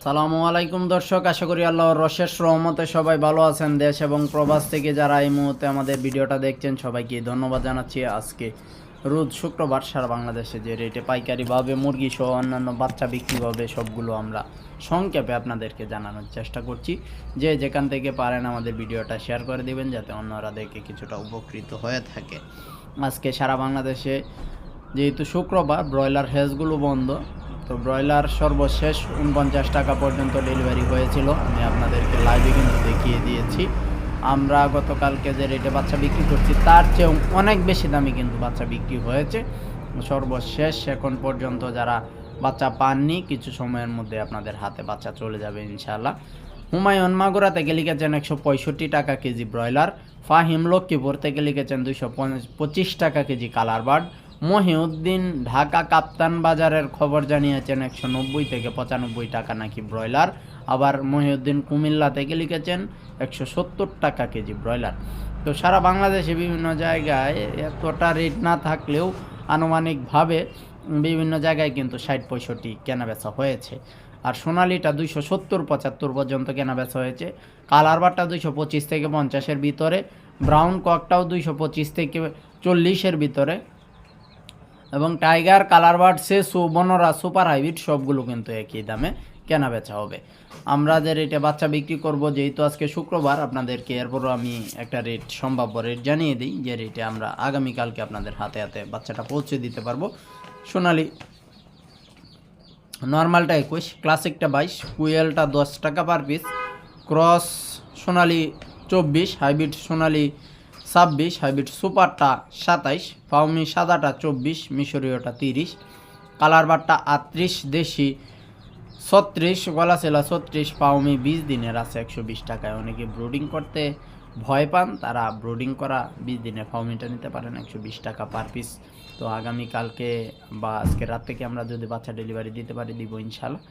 সালামু আলাইকুম দর্শক, আশা করি আল্লাহর রশেষ রহমতে সবাই ভালো আছেন। দেশ এবং প্রবাস থেকে যারা এই মুহূর্তে আমাদের ভিডিওটা দেখছেন, সবাইকে ধন্যবাদ জানাচ্ছি। আজকে রোজ শুক্রবার সারা বাংলাদেশে যে রেটে পাইকারিভাবে মুরগি সহ অন্যান্য বাচ্চা বিক্রি হবে সবগুলো আমরা সংক্ষেপে আপনাদেরকে জানানোর চেষ্টা করছি। যে যেখান থেকে পারেন আমাদের ভিডিওটা শেয়ার করে দিবেন, যাতে অন্যরা দেখে কিছুটা উপকৃত হয়ে থাকে। আজকে সারা বাংলাদেশে যেহেতু শুক্রবার, ব্রয়লার হেজগুলো বন্ধ তো ব্রয়লার সর্বশেষ উনপঞ্চাশ টাকা পর্যন্ত ডেলিভারি হয়েছিল। আমি আপনাদেরকে লাইভে কিন্তু দেখিয়ে দিয়েছি। আমরা গতকালকে যে রেটে বাচ্চা বিক্রি করছি, তার চেয়েও অনেক বেশি দামে কিন্তু বাচ্চা বিক্রি হয়েছে। সর্বশেষ এখন পর্যন্ত যারা বাচ্চা পাননি, কিছু সময়ের মধ্যে আপনাদের হাতে বাচ্চা চলে যাবে ইনশাআল্লাহ। হুমায়ুন মাগুরা থেকে একশো পঁয়ষট্টি টাকা কেজি ব্রয়লার। ফাহিম লক্ষ্মীপুর থেকে লিখেছেন দুইশো পঁচিশ টাকা KG colour bird. Mohiuddin Dhaka Kaptan বাজারের খবর জানিয়েছেন একশো নব্বই থেকে পঁচানব্বই টাকা নাকি ব্রয়লার। আবার মহিউদ্দিন কুমিল্লা থেকে লিখেছেন একশো সত্তর টাকা কেজি ব্রয়লার। তো সারা বাংলাদেশে বিভিন্ন জায়গায় এতটা রেট না থাকলেও আনুমানিকভাবে বিভিন্ন জায়গায় কিন্তু ষাট পঁয়ষট্টি কেনাবেচা হয়েছে। আর সোনালিটা দুইশো সত্তর, পঁচাত্তর পর্যন্ত কেনাবেচা হয়েছে। কালার বারটা দুইশো পঁচিশ থেকে পঞ্চাশের ভিতরে। ব্রাউন ককটাও দুইশো পঁচিশ থেকে চল্লিশের ভিতরে। এবং টাইগার কালার বার্ড সে সুবনরা সুপার হাইব্রিড সবগুলো কিন্তু একই দামে কেনা বেচা হবে। আমরা যে রেটে বাচ্চা বিক্রি করব, যেহেতু আজকে শুক্রবার, আপনাদেরকে এরপরও আমি একটা রেট সম্ভাব্য রেট জানিয়ে দিই, যে রেটে আমরা আগামীকালকে আপনাদের হাতে হাতে বাচ্চাটা পৌঁছে দিতে পারব। সোনালি, নর্মালটা একুশ, ক্লাসিকটা বাইশ কুয়েলটা দশ টাকা পার পিস ক্রস সোনালি চব্বিশ, হাইব্রিড সোনালি ছাব্বিশ, হাইব্রিড সুপারটা সাতাইশ ফাউমি সাদাটা চব্বিশ, মিশরীয়টা তিরিশ, কালার বারটা আটত্রিশ, দেশি ছত্রিশ গলাচেলা ছত্রিশ পাউমি বিশ দিনের আছে একশো বিশ টাকায়। অনেকে ব্রোডিং করতে ভয় পান, তারা ব্রোডিং করা বিশ দিনের ফাউমিটা নিতে পারেন, একশো বিশ টাকা পার পিস। তো আগামীকালকে বা আজকে রাত থেকে আমরা যদি বাচ্চা ডেলিভারি দিতে পারি, দিব ইনশাল্লাহ।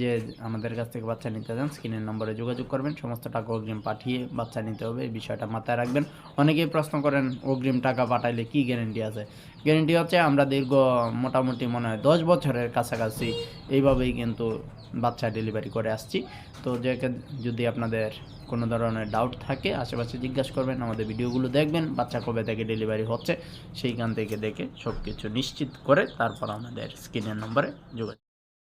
যে আমাদের কাছ থেকে বাচ্চা নিতে চান, স্ক্রিনের নম্বরে যোগাযোগ করবেন। সমস্ত টাকা অগ্রিম পাঠিয়ে বাচ্চা নিতে হবে, এই বিষয়টা মাথায় রাখবেন। অনেকেই প্রশ্ন করেন, অগ্রিম টাকা পাঠাইলে কি গ্যারেন্টি আছে? গ্যারেন্টি হচ্ছে আমরা দীর্ঘ, মোটামুটি মনে হয় দশ বছরের কাছাকাছি এইভাবেই কিন্তু বাচ্চা ডেলিভারি করে আসছি। তো যে যদি আপনাদের কোনো ধরনের ডাউট থাকে, আশেপাশে জিজ্ঞাসা করবেন, আমাদের ভিডিওগুলো দেখবেন, বাচ্চা কবে থেকে ডেলিভারি হচ্ছে, সেইখান থেকে দেখে সব কিছু নিশ্চিত করে তারপর আমাদের স্ক্রিনের নম্বরে যোগাযোগ